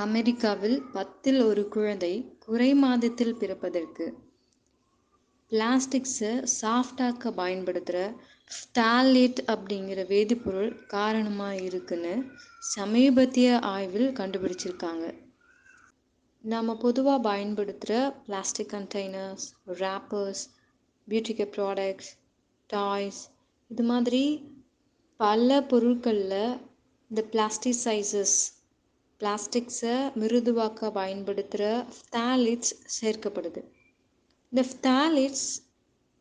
அமெரிக்காவில் பத்தில் ஒரு குழந்தை குறை மாதத்தில் பிறப்பதற்கு பிளாஸ்டிக்ஸை சாஃப்டாக்க பயன்படுத்துகிற ஃப்தாலேட் அப்படிங்கிற வேதிப்பொருள் காரணமாக இருக்குன்னு சமீபத்திய ஆய்வில் கண்டுபிடிச்சிருக்காங்க. நம்ம பொதுவாக பயன்படுத்துகிற plastic containers wrappers beauty care products toys இது மாதிரி பல பொருட்களில் இந்த பிளாஸ்டிக் சைஸஸ் பிளாஸ்டிக்ஸை மிருதுவாக்க பயன்படுத்துகிற ஃப்தாலிட்ஸ் சேர்க்கப்படுது. இந்த ஃப்தாலிட்ஸ்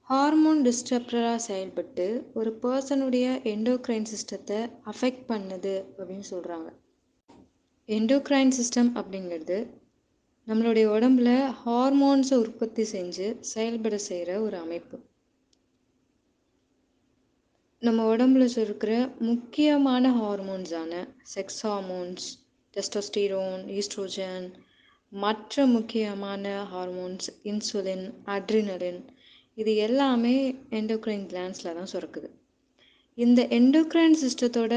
ஹார்மோன் டிஸ்டர்ப்டராக செயல்பட்டு ஒரு பர்சனுடைய எண்டோக்ரைன் சிஸ்டத்தை அஃபெக்ட் பண்ணுது அப்படின்னு சொல்கிறாங்க எண்டோக்ரைன் சிஸ்டம் அப்படிங்கிறது நம்மளுடைய உடம்புல ஹார்மோன்ஸை உற்பத்தி செஞ்சு செயல்பட செய்கிற ஒரு அமைப்பு. நம்ம உடம்புல இருக்கிற முக்கியமான ஹார்மோன்ஸான செக்ஸ் ஹார்மோன்ஸ் டெஸ்டோஸ்டீரோன் ஈஸ்ட்ரோஜன் மற்ற முக்கியமான ஹார்மோன்ஸ் இன்சுலின் அட்ரினலின் இது எல்லாமே எண்டோக்ரைன் கிளான்ஸில் தான் சுரக்குது. இந்த எண்டோக்ரைன் சிஸ்டத்தோட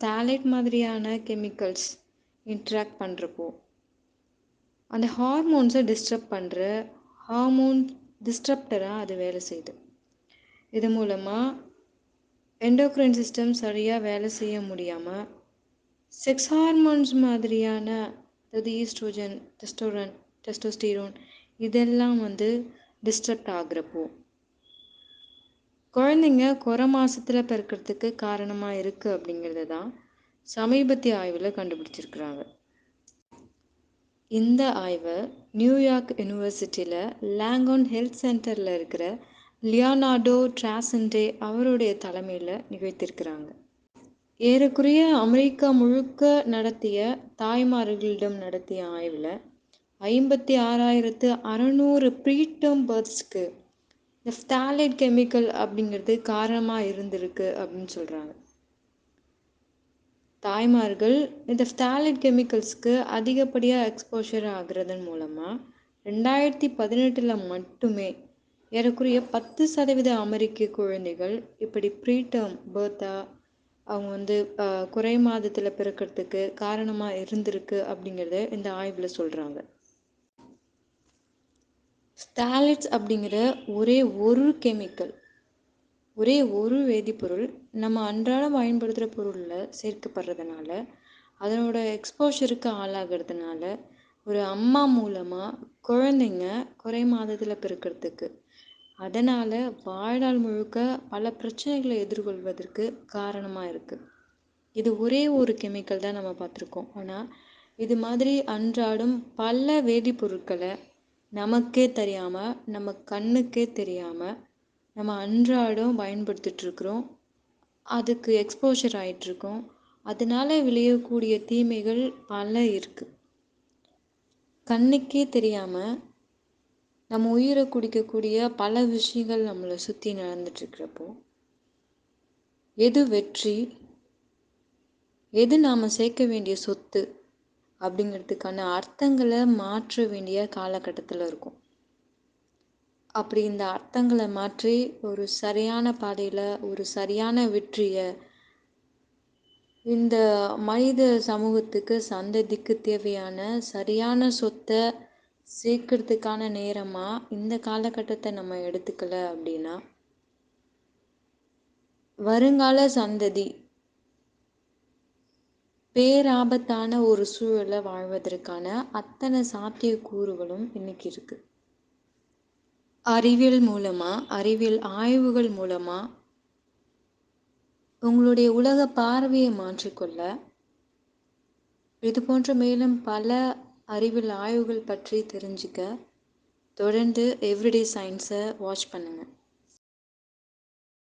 தேலைட் மாதிரியான கெமிக்கல்ஸ் இன்ட்ராக்ட் பண்ணுறப்போ அந்த ஹார்மோன்ஸை டிஸ்டர்ப் பண்ணுற ஹார்மோன் டிஸ்டர்ப்டராக அது வேலை செய்யுது. இது மூலமாக எண்டோக்ரைன் சிஸ்டம் சரியாக வேலை செய்ய முடியாமல் செக்ஸ் ஹார்மோன்ஸ் மாதிரியான அதாவது ஈஸ்ட்ரோஜன் டெஸ்டோரன் டெஸ்டோஸ்டீரோன் இதெல்லாம் வந்து டிஸ்டர்ப்ட் ஆகிறப்போ குழந்தைங்க குறை மாதத்தில் பிறக்கிறதுக்கு காரணமாக இருக்குது அப்படிங்கிறது தான் சமீபத்திய ஆய்வில் கண்டுபிடிச்சிருக்கிறாங்க. இந்த ஆய்வை நியூயார்க் யூனிவர்சிட்டியில் லாங்கோன் ஹெல்த் சென்டரில் இருக்கிற லியோனார்டோ ட்ராசன்டே அவருடைய தலைமையில் நிகழ்த்தியிருக்கிறாங்க ஏறக்குறைய அமெரிக்கா முழுக்க நடத்திய தாய்மார்களிடம் நடத்திய ஆய்வில் ஐம்பத்தி ஆறாயிரத்து அறநூறு ப்ரீடம் பர்த்ஸ்க்கு இந்த ஃப்தாலைட் கெமிக்கல் அப்படிங்கிறது காரணமாக இருந்திருக்கு அப்படின்னு சொல்கிறாங்க தாய்மார்கள் இந்த ஃப்தாலைட் கெமிக்கல்ஸ்க்கு அதிகப்படியாக எக்ஸ்போஷர் ஆகுறதன் மூலமாக ரெண்டாயிரத்தி பதினெட்டில் மட்டுமே ஏறக்குறைய பத்து சதவீத அமெரிக்க குழந்தைகள் இப்படி ப்ரீடம் பேர்த்தாக அவங்க வந்து குறை மாதத்தில் பிறக்கிறதுக்கு காரணமாக இருந்திருக்கு அப்படிங்கிறத இந்த ஆய்வில் சொல்கிறாங்க ஸ்டாலிட்ஸ் அப்படிங்கிற ஒரே ஒரு கெமிக்கல் ஒரே ஒரு வேதிப்பொருள் நம்ம அன்றாடம் பயன்படுத்துகிற பொருளில் சேர்க்கப்படுறதுனால அதனோட எக்ஸ்போஷருக்கு ஆளாகிறதுனால ஒரு அம்மா மூலமாக குழந்தைங்க குறை மாதத்தில் பிறக்கிறதுக்கு அதனால் வாழ்நாள் முழுக்க பல பிரச்சனைகளை எதிர்கொள்வதற்கு காரணமாக இருக்குது இது ஒரே ஒரு கெமிக்கல் தான் நம்ம பார்த்துருக்கோம். ஆனால் இது மாதிரி அன்றாடம் பல வேதிப்பொருட்களை நமக்கே தெரியாமல் நம்ம கண்ணுக்கே தெரியாமல் நம்ம அன்றாடம் பயன்படுத்திகிட்ருக்குறோம் அதுக்கு எக்ஸ்போஷர் ஆகிட்ருக்கோம் அதனால் விளையக்கூடிய தீமைகள் பல இருக்குது கண்ணுக்கே தெரியாமல் நம்ம உயிரை குடிக்கக்கூடிய பல விஷயங்கள் நம்மளை சுற்றி நடந்துட்டுருக்கிறப்போ எது வெற்றி? எது நாம் சேர்க்க வேண்டிய சொத்து? அப்படிங்கிறதுக்கான அர்த்தங்களை மாற்ற வேண்டிய காலகட்டத்தில் இருக்கும். அப்படி இந்த அர்த்தங்களை மாற்றி ஒரு சரியான பாதையில் ஒரு சரியான வெற்றியை இந்த மனித சமூகத்துக்கு சந்ததிக்கு தேவையான சரியான சொத்தை சேர்க்கறதுக்கான நேரமாக இந்த காலகட்டத்தை நம்ம எடுத்துக்கல அப்படின்னா வருங்கால சந்ததி பேராபத்தான ஒரு சூழலை வாழ்வதற்கான அத்தனை சாத்தியக்கூறுகளும் இன்னைக்கு இருக்கு. அறிவியல் மூலமாக அறிவியல் ஆய்வுகள் மூலமாக உங்களுடைய உலக பார்வையை மாற்றிக்கொள்ள இது போன்ற மேலும் பல அறிவியல் ஆய்வுகள் பற்றி தெரிஞ்சுக்க தொடர்ந்து எவ்ரிடே சயின்ஸை வாட்ச் பண்ணுங்கள்